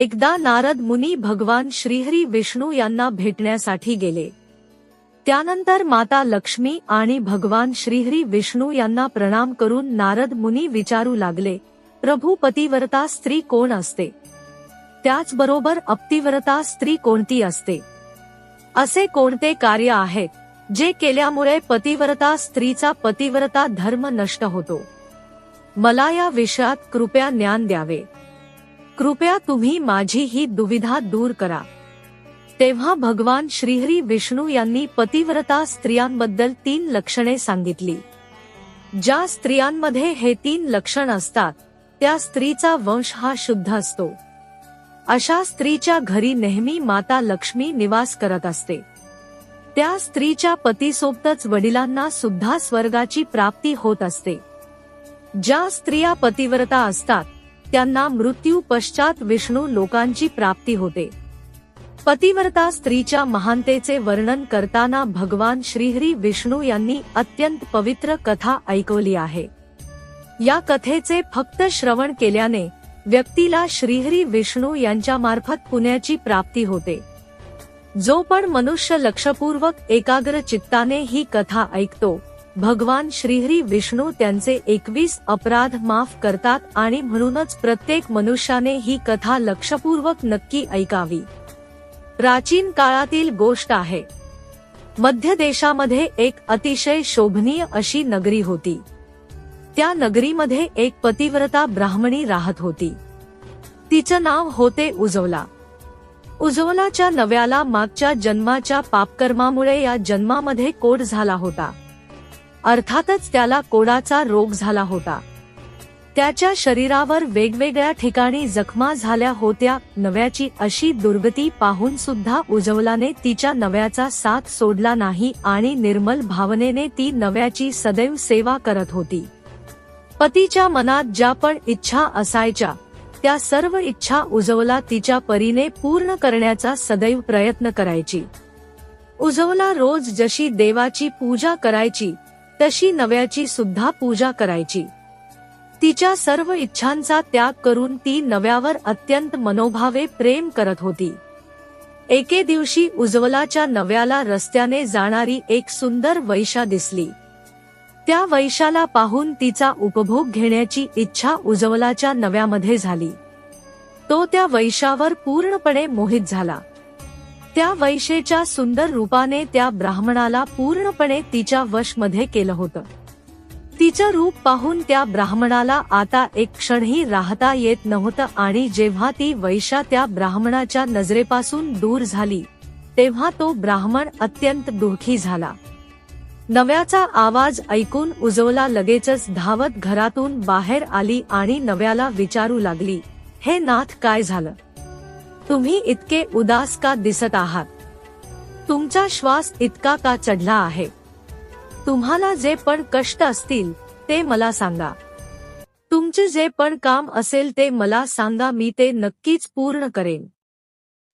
एकदा नारद मुनी भगवान श्रीहरी विष्णू यांना भेटण्यासाठी गेले. त्यानंतर माता लक्ष्मी आणि भगवान श्रीहरी विष्णू यांना प्रणाम करून नारद मुनी विचारू लागले प्रभू पतिव्रता स्त्री कोण असते? त्याचबरोबर अपतिव्रता स्त्री कोणती असते? असे कोणते कार्य आहेत जे केल्यामुळे पतिव्रता स्त्रीचा पतिव्रता धर्म नष्ट होतो? मला या विषयात कृपया ज्ञान द्यावे. कृपया तुम्ही माझी ही दुविधा दूर करा. तेव्हा भगवान श्रीहरी विष्णू यांनी पतिव्रता स्त्रियांबद्दल तीन लक्षणे सांगितली. ज्या स्त्रियांमध्ये हे तीन लक्षण असतात त्या स्त्रीचा वंश हा शुद्ध असतो. अशा स्त्रीच्या घरी नेहमी माता लक्ष्मी निवास करत असते. त्या स्त्रीच्या पतीसोबतच वडिलांना सुद्धा स्वर्गाची प्राप्ती होत असते. ज्या स्त्रिया पतिव्रता असतात त्यांना मृत्यू पश्चात विष्णू लोकांची प्राप्ती होते. पतिव्रता स्त्रीच्या महानतेचे वर्णन करताना भगवान श्रीहरी विष्णू यांनी अत्यंत पवित्र कथा ऐकवली आहे. या कथेचे फक्त श्रवण केल्याने व्यक्तीला श्रीहरी विष्णू यांच्या मार्फत पुण्याची प्राप्ती होते. जो पण मनुष्य लक्षपूर्वक एकाग्र चित्ताने ही कथा ऐकतो भगवान श्रीहरी विष्णू त्यांचे एकवीस अपराध माफ करतात आणि म्हणूनच प्रत्येक मनुष्याने ही कथा लक्षपूर्वक नक्की ऐकावी. प्राचीन काळातील गोष्ट आहे. मध्य देशामध्ये एक अतिशय शोभनीय अशी नगरी होती. त्या नगरीमध्ये एक पतिव्रता ब्राह्मणी राहत होती. तिचं नाव होते उजवला. उजवलाच्या नव्याला मागच्या जन्माच्या पापकर्मामुळे या जन्मामध्ये कोड झाला होता. अर्थातच त्याला कोडाचा रोग झाला होता. त्याच्या शरीरावर वेगवेगळ्या ठिकाणी जखमा झाल्या होत्या नव्याची अशी दुर्गती पाहून सुद्धा उजवलाने तिच्या नव्याचा साथ सोडला नाही आणि निर्मल भावनेने ती नव्याची सदैव सेवा करत होती. पतीच्या मनात ज्या पण इच्छा असायच्या त्या सर्व इच्छा उजवला तिच्या परीने पूर्ण करण्याचा सदैव प्रयत्न करायची. उजवला रोज जशी देवाची पूजा करायची तशी नव्याची सुद्धा पूजा करायची. तिच्या सर्व इच्छांचा त्याग करून ती नव्यावर अत्यंत मनोभावे प्रेम करत होती. एके दिवशी उज्ज्वलाच्या नव्याला रस्त्याने जाणारी एक सुंदर वैशा दिसली. त्या वैशाला पाहून तिचा उपभोग घेण्याची इच्छा उज्ज्वलाच्या नव्यामध्ये झाली. तो त्या वैशावर पूर्णपणे मोहित झाला. त्या वैशेच्या सुंदर रूपाने त्या ब्राह्मणाला पूर्णपणे तिच्या वशमध्ये केलं होतं. तिचं रूप पाहून त्या ब्राह्मणाला आता एक क्षणही राहता येत नव्हतं आणि जेव्हा ती वैशा त्या ब्राह्मणाच्या नजरेपासून दूर झाली तेव्हा तो ब्राह्मण अत्यंत दुःखी झाला. नव्याचा आवाज ऐकून उजवला लगेचच धावत घरातून बाहेर आली आणि नव्याला विचारू लागली हे नाथ काय झालं? तुम्ही इतके उदास का दिसत आहात? तुमचा श्वास इतका का चढला आहे? तुम्हाला जे पण कष्ट असतील ते मला सांगा. तुमचे जे पण काम असेल ते मला सांगा मी ते नक्कीच पूर्ण करेन.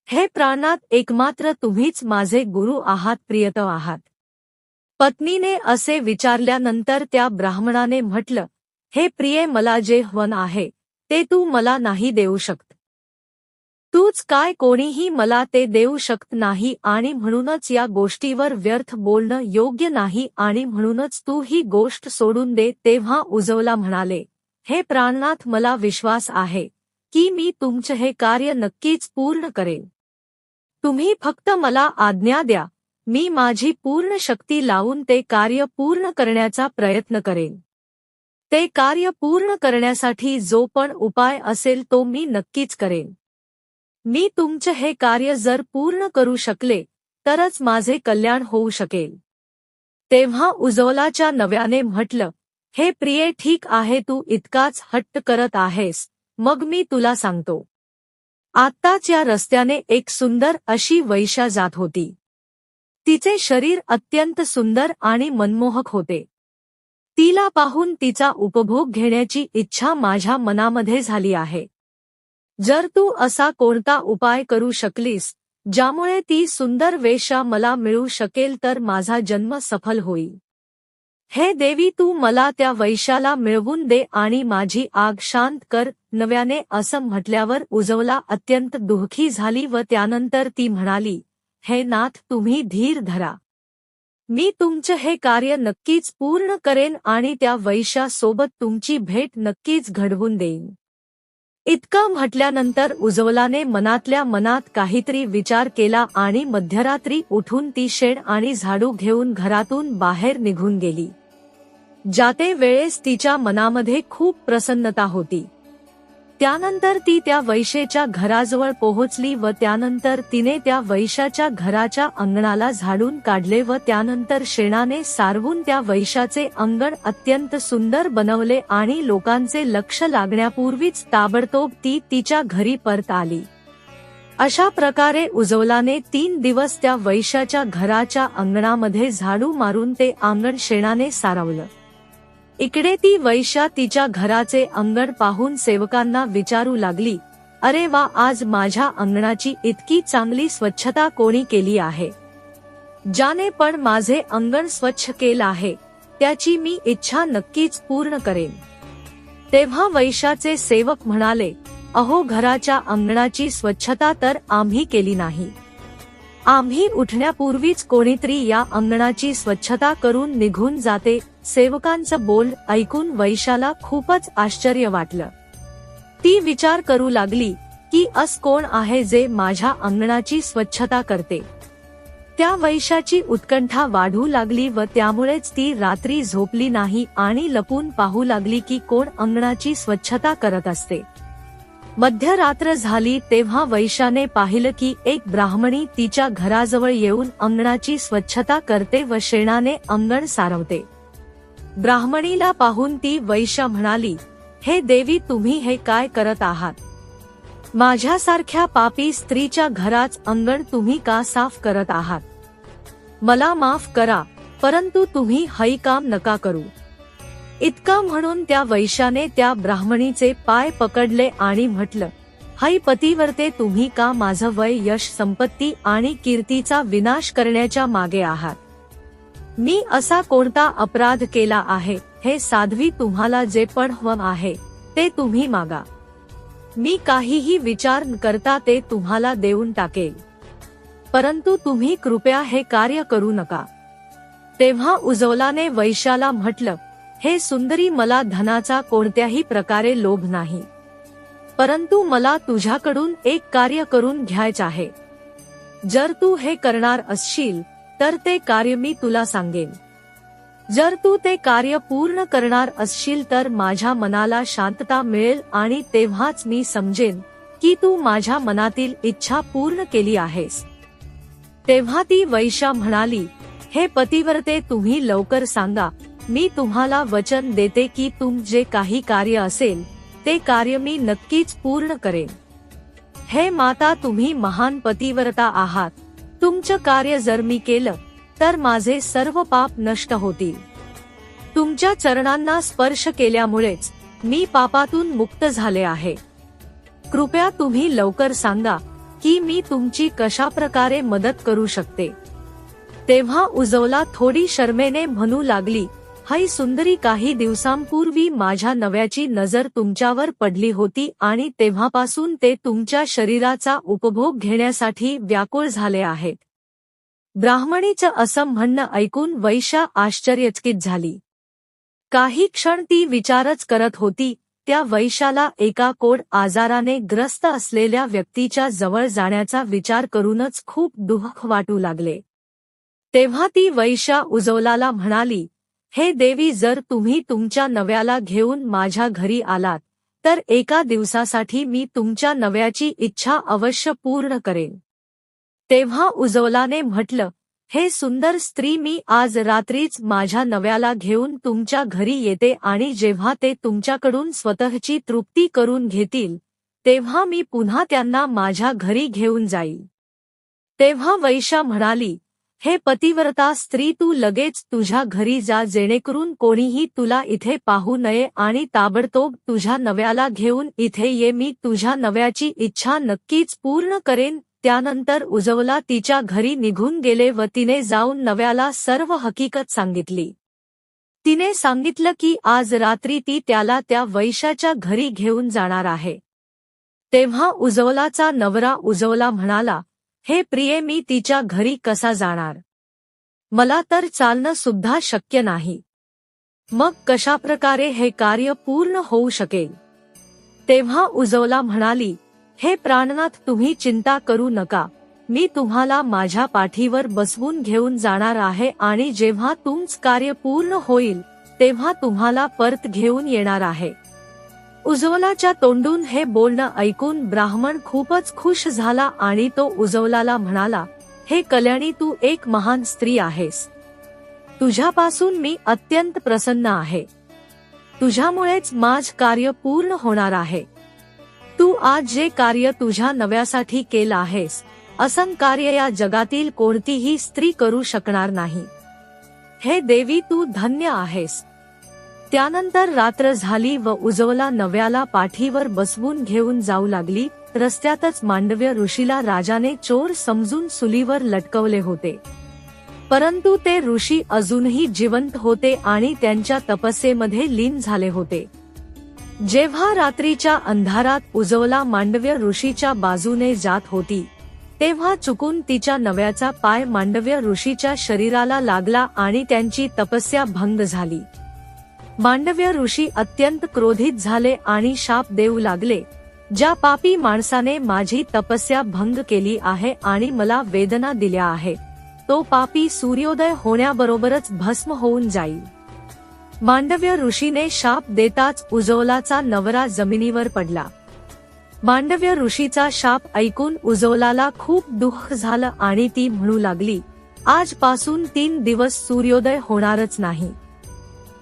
हे प्राणात एकमात्र तुम्हीच माझे गुरु आहात प्रियतम आहात. पत्नीने असे विचारल्यानंतर त्या ब्राह्मणाने म्हटलं हे प्रिये मला जे हवन आहे ते तू मला नाही देऊ शकत. तूच काय कोणीही मला ते देऊ शकत नाही आणि म्हणूनच या गोष्टीवर व्यर्थ बोलणं योग्य नाही आणि म्हणूनच तू ही गोष्ट सोडून दे तेव्हा उजवला म्हणाले. हे प्राणनाथ मला विश्वास आहे की मी तुमचे हे कार्य नक्कीच पूर्ण करेन. तुम्ही फक्त मला आज्ञा द्या मी माझी पूर्ण शक्ती लावून ते कार्य पूर्ण करण्याचा प्रयत्न करेन. ते कार्य पूर्ण करण्यासाठी जो पण उपाय असेल तो मी नक्कीच करेन. मी तुमचे हे कार्य जर पूर्ण करू शकले तरच माझे कल्याण होऊ शकेल. तेव्हा उजवलाच्या नव्याने म्हटलं हे प्रिये ठीक आहे तू इतकाच हट्ट करत आहेस मग मी तुला सांगतो. आत्ताच या रस्त्याने एक सुंदर अशी वैशा जात होती. तिचे शरीर अत्यंत सुंदर आणि मनमोहक होते. तिला पाहून तिचा उपभोग घेण्याची इच्छा माझ्या मनामध्ये झाली आहे. जर तू असा कोणता उपाय करू शकलीस ज्यामुळे ती सुंदर वेशा मला मिळू शकेल तर माझा जन्म सफल होईल. हे देवी तू मला त्या वैशाला मिळवून दे आणि माझी आग शांत कर नव्याने असं म्हटल्यावर उजवला अत्यंत दुःखी झाली व त्यानंतर ती म्हणाली हे नाथ तुम्ही धीर धरा. मी तुमचं हे कार्य नक्कीच पूर्ण करेन आणि त्या वैशासोबत तुमची भेट नक्कीच घडवून देईन. इतकं म्हटल्यानंतर उजवलाने मनातल्या मनात काहीतरी विचार केला आणि मध्यरात्री उठून ती शेण आणि झाडू घेऊन घरातून बाहेर निघून गेली. जाते वेळेस तिच्या मनामध्ये खूप प्रसन्नता होती. त्यानंतर ती त्या वैशेच्या घराजवळ पोहोचली व त्यानंतर तिने त्या वैशाच्या घराच्या अंगणाला झाडून काढले व त्यानंतर शेणाने सारवून त्या वैशाचे अंगण अत्यंत सुंदर बनवले आणि लोकांचे लक्ष लागण्यापूर्वीच ताबडतोब ती तिच्या घरी परत आली. अशा प्रकारे उजवलाने तीन दिवस त्या वैशाच्या घराच्या अंगणामध्ये झाडू मारून ते अंगण शेणाने सारवलं. इकडे ती वैशा तिच्या घराचे अंगण पाहून सेवकांना विचारू लागली अरे वा आज माझ्या अंगणाची इतकी चांगली स्वच्छता कोणी केली आहे? ज्याने पण माझे अंगण स्वच्छ केलं आहे त्याची मी इच्छा नक्कीच पूर्ण करेन. तेव्हा वैशाचे सेवक म्हणाले अहो घराच्या अंगणाची स्वच्छता तर आम्ही केली नाही. आम्ही उठण्यापूर्वीच कोणीतरी या अंगणाची स्वच्छता करून निघून जाते सेवकांचं बोल ऐकून वैशाला खूपच आश्चर्य वाटलं. ती विचार करू लागली की अस कोण आहे जे माझ्या अंगणाची स्वच्छता करते? त्या वैशाची उत्कंठा वाढू लागली व त्यामुळेच ती रात्री झोपली नाही आणि लपून पाहू लागली की कोण अंगणाची स्वच्छता करत असते. मध्यरात्र झाली तेव्हा वैशाने पाहिलं की एक ब्राह्मणी तिच्या घराजवळ येऊन अंगणाची स्वच्छता करते व शेणाने अंगण सारवते. ब्राह्मणीला पाहून ती वैशा म्हणाली हे देवी तुम्ही हे काय करत आहात? माझ्यासारख्या पापी स्त्रीच्या घराच अंगण तुम्ही का साफ करत आहात? मला माफ करा परंतु तुम्ही हई काम नका करू. इतका म्हणून त्या वैशाने त्या ब्राह्मणीचे पाय पकडले आणि म्हटलं हई पतीवरते तुम्ही का माझं वय यश संपत्ती आणि कीर्तीचा विनाश करण्याच्या मागे आहात? मी असा कोणता अपराध केला आहे? हे साध्वी तुम्हाला जे पण हवं आहे ते तुम्ही मागा. मी काहीही विचार न करता ते तुम्हाला देऊन टाकेल. परंतु तुम्ही कृपया हे कार्य करू नका. तेव्हा उजवलाने वैशाला म्हटलं हे सुंदरी मला धनाचा कोणत्याही प्रकारे लोभ नाही. परंतु मला तुझ्याकडून एक कार्य करून घ्यायचं आहे. जर तू हे करणार असशील तर ते कार्य मी तुला सांगेन. जर तू ते कार्य पूर्ण करणार असशील तर माझ्या मनाला शांतता मिळेल आणि तेव्हाच मी समजेन की तू माझ्या मनातील इच्छा पूर्ण केली आहेस. तेव्हा ती वैशा म्हणाली हे पतिव्रते तुम्ही लवकर सांगा मी तुम्हाला वचन देते की तुम जे काही कार्य असेल ते कार्य मी नक्कीच पूर्ण करेन. हे माता तुम्ही महान पतिव्रता आहात. तुमचं कार्य जर मी केलं तर माझे सर्व पाप नष्ट होतील. तुमच्या चरणांना स्पर्श केल्यामुळेच मी पापातून मुक्त झाले आहे. कृपया तुम्ही लवकर सांगा की मी तुमची कशा प्रकारे मदत करू शकते? तेव्हा उजवला थोडी शर्मेने म्हणू लागली हाई सुंदरी काही दिवसांपूर्वी माझ्या नव्याची नजर तुमच्यावर पडली होती आणि तेव्हापासून ते तुमच्या शरीराचा उपभोग घेण्यासाठी व्याकुळ झाले आहेत. ब्राह्मणीचं असं म्हणणं ऐकून वैशा आश्चर्यचकित झाली. काही क्षण ती विचारच करत होती त्या वैशाला एका कोड आजाराने ग्रस्त असलेल्या व्यक्तीच्या जवळ जाण्याचा विचार करूनच खूप दुःख वाटू लागले. तेव्हा ती वैशा उजवलाला म्हणाली हे देवी जर तुम्ही तुमच्या नव्याला घेऊन माझ्या घरी आलात तर एका दिवसासाठी मी तुमच्या नव्याची इच्छा अवश्य पूर्ण करेन. तेव्हा उजवलाने म्हटलं हे सुंदर स्त्री मी आज रात्रीच माझ्या नव्याला घेऊन तुमच्या घरी येते आणि जेव्हा ते तुमच्याकडून स्वतःची तृप्ती करून घेतील तेव्हा मी पुन्हा त्यांना माझ्या घरी घेऊन जाईल. तेव्हा वैशा म्हणाली हे पतिव्रता स्त्री तू लगेच तुझ्या घरी जा जेणेकरून कोणीही तुला इथे पाहू नये आणि ताबडतोब तुझ्या नव्याला घेऊन इथे ये. मी तुझ्या नव्याची इच्छा नक्कीच पूर्ण करेन. त्यानंतर उजवला तिच्या घरी निघून गेले व तिने जाऊन नव्याला सर्व हकीकत सांगितली. तिने सांगितलं की आज रात्री ती त्याला त्या वैशाच्या घरी घेऊन जाणार आहे. तेव्हा उजवलाचा नवरा उजवला म्हणाला हे प्रिये मी तिच्या घरी कसा जाणार? मला तर चालणं सुद्धा शक्य नाही. मग कशाप्रकारे हे कार्य पूर्ण होऊ शकेल तेव्हा उजवला म्हणाली हे प्राणनाथ तुम्ही चिंता करू नका. मी तुम्हाला माझ्या पाठीवर बसवून घेऊन जाणार आहे आणि जेव्हा तुमचं कार्य पूर्ण होईल तेव्हा तुम्हाला परत घेऊन येणार आहे. उज्ज्वलाच्या तोंडून हे बोलणं ऐकून ब्राह्मण खूपच खुश झाला आणि तो उज्ज्वलाला म्हणाला हे कल्याणी तू एक महान स्त्री आहेस. तुझ्यापासून मी अत्यंत प्रसन्न आहे. तुझ्यामुळेच माझ कार्य पूर्ण होणार आहे. तू आज जे कार्य तुझ्या नव्यासाठी केलं आहेस असं कार्य या जगातील कोणतीही स्त्री करू शकणार नाही. हे देवी तू धन्य आहेस. त्यानंतर रात्र झाली व उजवला नव्याला पाठीवर बसवून घेऊन जाऊ लागली. रस्त्यातच मांडव्य ऋषीला राजाने चोर समजून सुलीवर लटकवले होते. परंतु ते ऋषी अजूनही जिवंत होते आणि त्यांच्या तपस्येमध्ये लीन झाले होते. जेव्हा रात्रीच्या अंधारात उजवला मांडव्य ऋषीच्या बाजूने जात होती तेव्हा चुकून तिच्या नव्याचा पाय मांडव्य ऋषीच्या शरीराला लागला आणि त्यांची तपस्या भंग झाली. मांडव्य ऋषी अत्यंत क्रोधित झाले आणि शाप देऊ लागले. ज्या पापी माणसाने माझी तपस्या भंग केली आहे आणि मला वेदना दिल्या आहे तो पापी सूर्योदय होण्याबरोबरच भस्म होऊन जाईल. मांडव्य ऋषीने शाप देताच उजवलाचा नवरा जमिनीवर पडला. मांडव्य ऋषीचा शाप ऐकून उजवलाला खूप दुःख झालं आणि ती म्हणू लागली आजपासून तीन दिवस सूर्योदय होणारच नाही.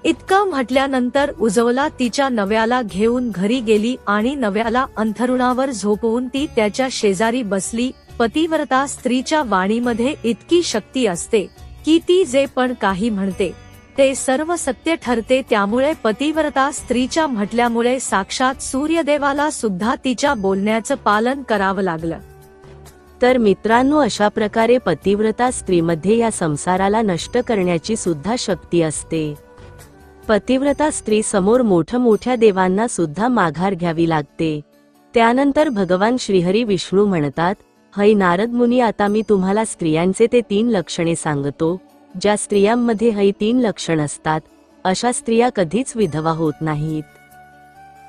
इतकं म्हटल्यानंतर उजवला तिच्या नव्याला घेऊन घरी गेली आणि नव्याला अंथरुणावर झोपवून ती त्याच्या शेजारी बसली. पतिव्रता स्त्रीच्या वाणीमध्ये इतकी शक्ती असते की ती जे पण काही म्हणते ते सर्व सत्य ठरते. त्यामुळे पतिव्रता स्त्रीच्या म्हटल्यामुळे साक्षात सूर्यदेवाला सुद्धा तिच्या बोलण्याचं पालन करावं लागलं. तर मित्रांनो अशा प्रकारे पतिव्रता स्त्रीमध्ये या संसाराला नष्ट करण्याची सुद्धा शक्ती असते. पतिव्रता स्त्री समोर मोठ मोठ्या देवांना सुद्धा माघार घ्यावी लागते. त्यानंतर भगवान श्रीहरी विष्णू म्हणतात है नारद मुनी आता मी तुम्हाला स्त्रियांचे ते तीन लक्षणे सांगतो. ज्या स्त्रियांमध्ये है तीन लक्षण असतात अशा स्त्रिया कधीच विधवा होत नाहीत.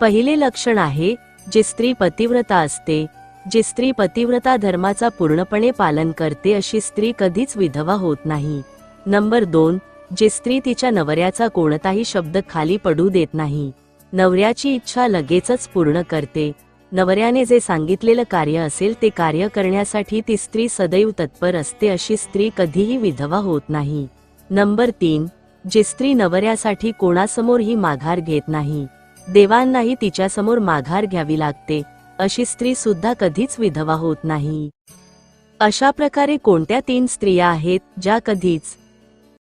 पहिले लक्षण आहे जे स्त्री पतिव्रता असते. जी स्त्री पतिव्रता धर्माचा पूर्णपणे पालन करते अशी स्त्री कधीच विधवा होत नाही. नंबर दोन जे स्त्री तिच्या नवऱ्याचा कोणताही शब्द खाली पडू देत नाही. नवऱ्याची इच्छा लगेचच पूर्ण करते. नवऱ्याने जे सांगितलेलं कार्य असेल ते कार्य करण्यासाठी ती स्त्री सदैव तत्पर असते अशी स्त्री कधीही विधवा होत नाही. नंबर तीन जे स्त्री नवऱ्यासाठी कोणासमोरही माघार घेत नाही. देवांनाही तिच्यासमोर माघार घ्यावी लागते अशी स्त्री सुद्धा कधीच विधवा होत नाही. अशा प्रकारे कोणत्या तीन स्त्रिया आहेत ज्या कधीच